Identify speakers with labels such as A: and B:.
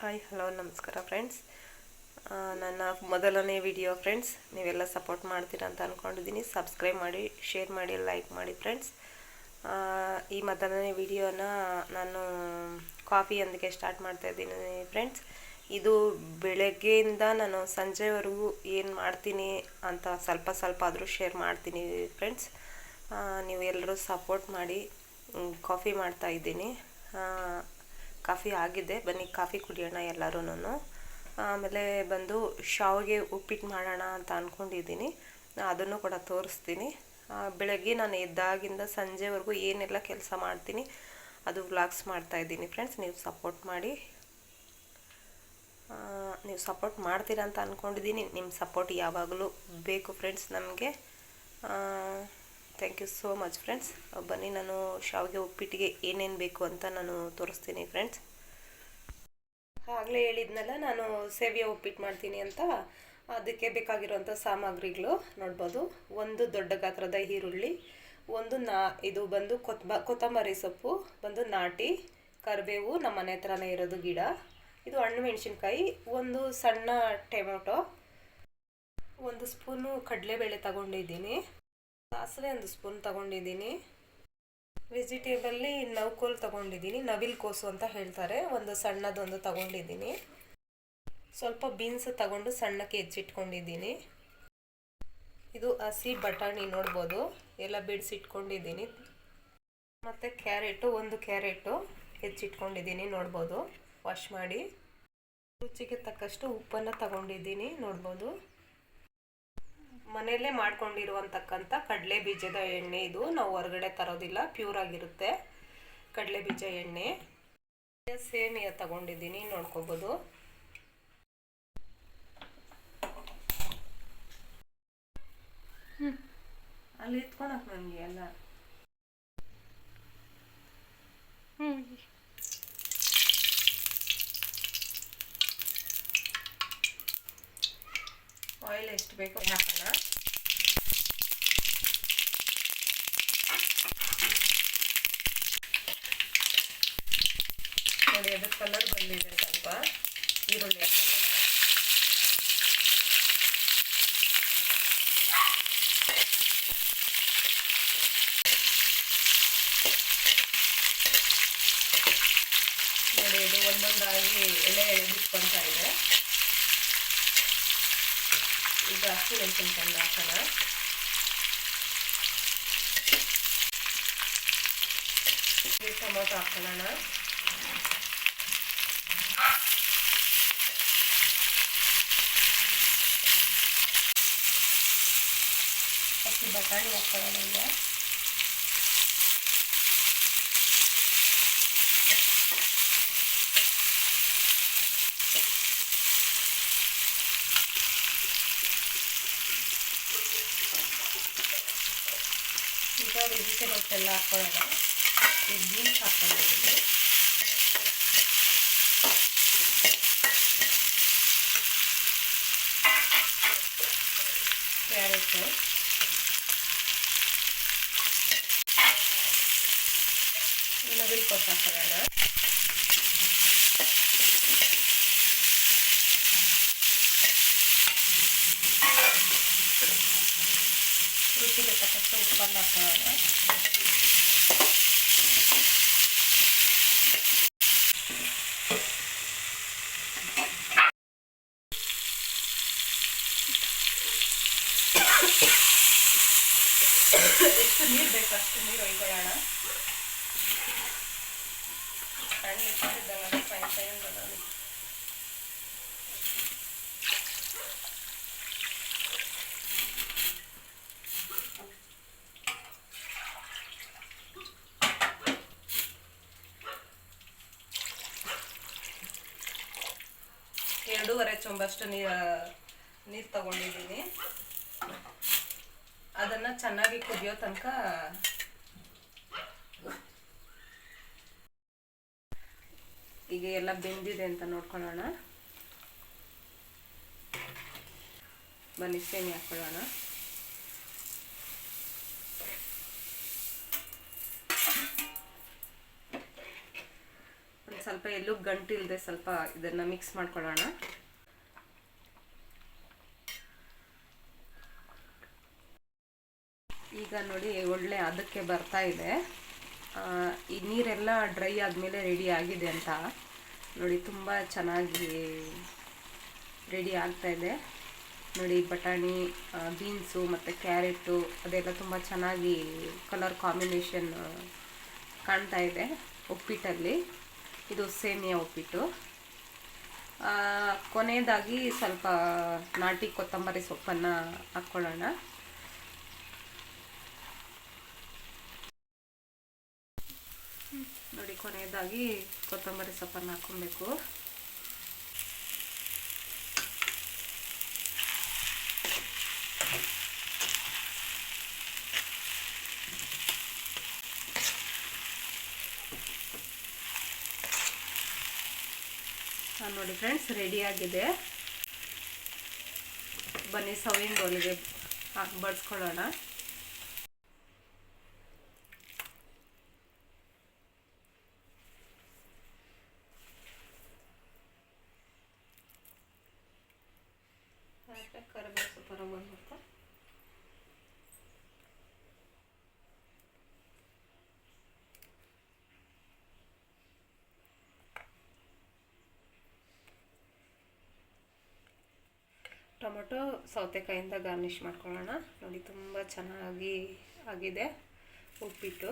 A: Hi hello ನಮಸ್ಕಾರ friends ನನ್ನ ಮೊದಲನೇ ವಿಡಿಯೋ ಫ್ರೆಂಡ್ಸ್ ನೀವೆಲ್ಲ ಸಪೋರ್ಟ್ ಮಾಡ್ತೀರಾ ಅಂತ ಅಂದ್ಕೊಂಡಿದ್ದೀನಿ ಸಬ್ಸ್ಕ್ರೈಬ್ ಮಾಡಿ ಶೇರ್ ಮಾಡಿ ಲೈಕ್ ಮಾಡಿ ಫ್ರೆಂಡ್ಸ್ ಈ ಮೊದಲನೇ ವಿಡಿಯೋನ ನಾನು ಕಾಫಿಯೊಂದಿಗೆ ಸ್ಟಾರ್ಟ್ ಮಾಡ್ತಾ ಇದ್ದೀನಿ ಫ್ರೆಂಡ್ಸ್ ಇದು ಬೆಳಗ್ಗೆಯಿಂದ ನಾನು ಸಂಜೆವರೆಗೂ ಏನು ಮಾಡ್ತೀನಿ ಅಂತ ಸ್ವಲ್ಪ ಸ್ವಲ್ಪ ಆದರೂ ಶೇರ್ ಮಾಡ್ತೀನಿ ಫ್ರೆಂಡ್ಸ್ ನೀವು ಎಲ್ಲರೂ ಸಪೋರ್ಟ್ ಮಾಡಿ ಕಾಫಿ ಮಾಡ್ತಾ ಇದ್ದೀನಿ. ಕಾಫಿ ಆಗಿದೆ. ಬನ್ನಿ, ಕಾಫಿ ಕುಡಿಯೋಣ ಎಲ್ಲರೂ ಆಮೇಲೆ ಬಂದು ಶಾವಿಗೆ ಉಪ್ಪಿಟ್ಟು ಮಾಡೋಣ ಅಂತ ಅಂದ್ಕೊಂಡಿದ್ದೀನಿ ಅದನ್ನು ಕೂಡ ತೋರಿಸ್ತೀನಿ. ಬೆಳಗ್ಗೆ ನಾನು ಎದ್ದಾಗಿಂದ ಸಂಜೆವರೆಗೂ ಏನೆಲ್ಲ ಕೆಲಸ ಮಾಡ್ತೀನಿ, ಅದು ವ್ಲಾಗ್ಸ್ ಮಾಡ್ತಾ ಇದ್ದೀನಿ ಫ್ರೆಂಡ್ಸ್. ನೀವು ಸಪೋರ್ಟ್ ಮಾಡಿ. ನೀವು ಸಪೋರ್ಟ್ ಮಾಡ್ತೀರಾ ಅಂತ ಅಂದ್ಕೊಂಡಿದ್ದೀನಿ ನಿಮ್ಮ ಸಪೋರ್ಟ್ ಯಾವಾಗಲೂ ಬೇಕು ಫ್ರೆಂಡ್ಸ್ ನಮಗೆ. Thank you so much friends ಬನ್ನಿ, ನಾನು ಶಾವಿಗೆ ಉಪ್ಪಿಟ್ಟಿಗೆ ಏನೇನು ಬೇಕು ಅಂತ ನಾನು ತೋರಿಸ್ತೀನಿ ಫ್ರೆಂಡ್ಸ್ ಆಗಲೇ ಹೇಳಿದ್ನಲ್ಲ, ನಾನು ಸೇವಿಯ ಉಪ್ಪಿಟ್ಟು ಮಾಡ್ತೀನಿ ಅಂತ. ಅದಕ್ಕೆ ಬೇಕಾಗಿರುವಂಥ ಸಾಮಗ್ರಿಗಳು ನೋಡ್ಬೋದು. ಒಂದು ದೊಡ್ಡ ಗಾತ್ರದ ಈರುಳ್ಳಿ, ಒಂದು ನಾ, ಇದು ಬಂದು ಕೊತ್ಬ ಕೊತ್ತಂಬರಿ ಸೊಪ್ಪು, ಬಂದು ನಾಟಿ, ಕರಿಬೇವು, ನಮ್ಮ ಮನೆ ಹತ್ರನೇ ಇರೋದು ಗಿಡ. ಇದು ಹಣ್ಣು ಮೆಣಸಿನ್ಕಾಯಿ, ಒಂದು ಸಣ್ಣ ಟೊಮೆಟೊ, ಒಂದು ಸ್ಪೂನು ಕಡಲೆಬೇಳೆ ತಗೊಂಡಿದ್ದೀನಿ. ಸಾಸಿವೆ ಒಂದು ಸ್ಪೂನ್ ತಗೊಂಡಿದ್ದೀನಿ. ವೆಜಿಟೇಬಲ್ಲಿ ನವ್ಕೋಲ್ ತಗೊಂಡಿದ್ದೀನಿ, ನವಿಲ್ ಕೋಸು ಅಂತ ಹೇಳ್ತಾರೆ. ಒಂದು ಸಣ್ಣದೊಂದು ತಗೊಂಡಿದ್ದೀನಿ. ಸ್ವಲ್ಪ ಬೀನ್ಸ್ ತಗೊಂಡು ಸಣ್ಣಕ್ಕೆ ಹೆಚ್ಚಿಟ್ಕೊಂಡಿದ್ದೀನಿ. ಇದು ಹಸಿ ಬಟಾಣಿ ನೋಡ್ಬೋದು. ಎಲ್ಲ ಬಿಡಿಸಿಟ್ಕೊಂಡಿದ್ದೀನಿ. ಮತ್ತು ಕ್ಯಾರೆಟು, ಒಂದು ಕ್ಯಾರೆಟು ಹೆಚ್ಚಿಟ್ಕೊಂಡಿದ್ದೀನಿ ನೋಡ್ಬೋದು. ವಾಶ್ ಮಾಡಿ. ರುಚಿಗೆ ತಕ್ಕಷ್ಟು ಉಪ್ಪನ್ನು ತಗೊಂಡಿದ್ದೀನಿ ನೋಡ್ಬೋದು. ಮನೆಯಲ್ಲೇ ಮಾಡ್ಕೊಂಡಿರುವಂತಕ್ಕಂಥ ಕಡಲೆ ಬೀಜದ ಎಣ್ಣೆ ಇದು. ನಾವು ಹೊರಗಡೆ ತರೋದಿಲ್ಲ ಪ್ಯೂರ್ ಆಗಿರುತ್ತೆ ಕಡಲೆ ಬೀಜ ಎಣ್ಣೆ. ಸೇಮಿಯ ತಗೊಂಡಿದ್ದೀನಿ ನೋಡ್ಕೋಬೋದು. ಅಲ್ಲಿ ಎತ್ಕೊಳಕ್ ನನಗೆ ಎಲ್ಲ. ಬೇಕೋ ಹಾಕೋಣ ನೋಡಿ, ಅದು ಕಲರ್ ಬಂದಿದೆ ಸ್ವಲ್ಪ. ಈರುಳ್ಳಿ ಹಾಕೋಣ ನೋಡಿ, ಇದು ಒಂದೊಂದಾಗಿ ಎಳೆ ಎಳೆ ಬಿಟ್ಕೊಂತ ಇದೆ. ಈಗ ಹಸಿಮೆಣಸಿನ್ಕಾಯಿ ಹಾಕೋಣ. ಟೊಮೊಟೊ ಹಾಕೊಳ್ಳೋಣ. ಹಸಿ ಬಟಾಣಿ ಹಾಕೊಳ್ಳೋಣ ಈಗ. ಈಗ ವೆಜಿಟೇಬಲ್ಸ್ ಎಲ್ಲ ಹಾಕೊಳ್ಳೋಣ ಈಗ ಬೀನ್ಸ್ ಹಾಕೊಂಡಿದ್ದೀನಿ ಕ್ಯಾರೆಟು ನವಿಲ್ ಕೊಟ್ಟು ಎಷ್ಟು ನೀರು ಬೇಕು ಅಷ್ಟು ನೀರು ಒಯ್ಕೊಳ್ಳೋಣ ಸಣ್ಣ ಇಟ್ಟಿದ್ದಲ್ಲ ಫ್ರೈ ಫ್ರೈ ಬರೋದು ಎರಡೂವರೆ ಚೊಂಬಷ್ಟು ನೀರು ನೀರು ತಗೊಂಡಿದ್ದೀನಿ ಅದನ್ನು ಚೆನ್ನಾಗಿ ಕುದಿಯೋ ತನಕ ಈಗ ಎಲ್ಲ ಬೆಂದಿದೆ ಅಂತ ನೋಡ್ಕೊಳ್ಳೋಣ. ಬನ್ನಿ, ಸೇಮಿ ಹಾಕೊಳ್ಳೋಣ. ಒಂದು ಸ್ವಲ್ಪ ಸ್ವಲ್ಪ ಎಲ್ಲೂ ಗಂಟಿಲ್ಲದೆ ಸ್ವಲ್ಪ ಇದನ್ನು ಮಿಕ್ಸ್ ಮಾಡ್ಕೊಳ್ಳೋಣ. ಈಗ ನೋಡಿ ಒಳ್ಳೆ ಅದಕ್ಕೆ ಬರ್ತಾ ಇದೆ. ಈ ನೀರೆಲ್ಲ ಡ್ರೈ ಆದಮೇಲೆ ರೆಡಿ ಆಗಿದೆ ಅಂತ. ನೋಡಿ ತುಂಬ ಚೆನ್ನಾಗಿ ರೆಡಿ ಆಗ್ತಾ ಇದೆ. ನೋಡಿ ಬಟಾಣಿ ಬೀನ್ಸು ಮತ್ತು ಕ್ಯಾರೆಟು ಅದೆಲ್ಲ ತುಂಬ ಚೆನ್ನಾಗಿ ಕಲರ್ ಕಾಂಬಿನೇಷನ್ ಕಾಣ್ತಾ ಇದೆ ಉಪ್ಪಿಟ್ಟಲ್ಲಿ. ಇದು ಸೇಮಿಯಾ ಉಪ್ಪಿಟ್ಟು. ಕೊನೆಯದಾಗಿ ಸ್ವಲ್ಪ ನಾಟಿ ಕೊತ್ತಂಬರಿ ಸೊಪ್ಪನ್ನು ಹಾಕ್ಕೊಳ್ಳೋಣ. ನೋಡಿ ಕೊನೆಯದಾಗಿ ಕೊತ್ತಂಬರಿ ಸೊಪ್ಪನ್ನು ಹಾಕ್ಕೊಬೇಕು. ನೋಡಿ ಫ್ರೆಂಡ್ಸ್ ರೆಡಿಯಾಗಿದೆ ಬನ್ನಿ ಸವಿಂಗ್ ಬೌಲಿಗೆ ಹಾಕಿ ಕರಿಬೇವು ಸ್ವಲ್ಪ ಬಂದ್ಬಿಡ್ತಾ ಟೊಮೊಟೊ ಸೌತೆಕಾಯಿಂದ ಗಾರ್ನಿಷ್ ಮಾಡ್ಕೊಳ್ಳೋಣ. ನೋಡಿ ತುಂಬ ಚೆನ್ನಾಗಿ ಆಗಿದೆ ಉಪ್ಪಿಟ್ಟು.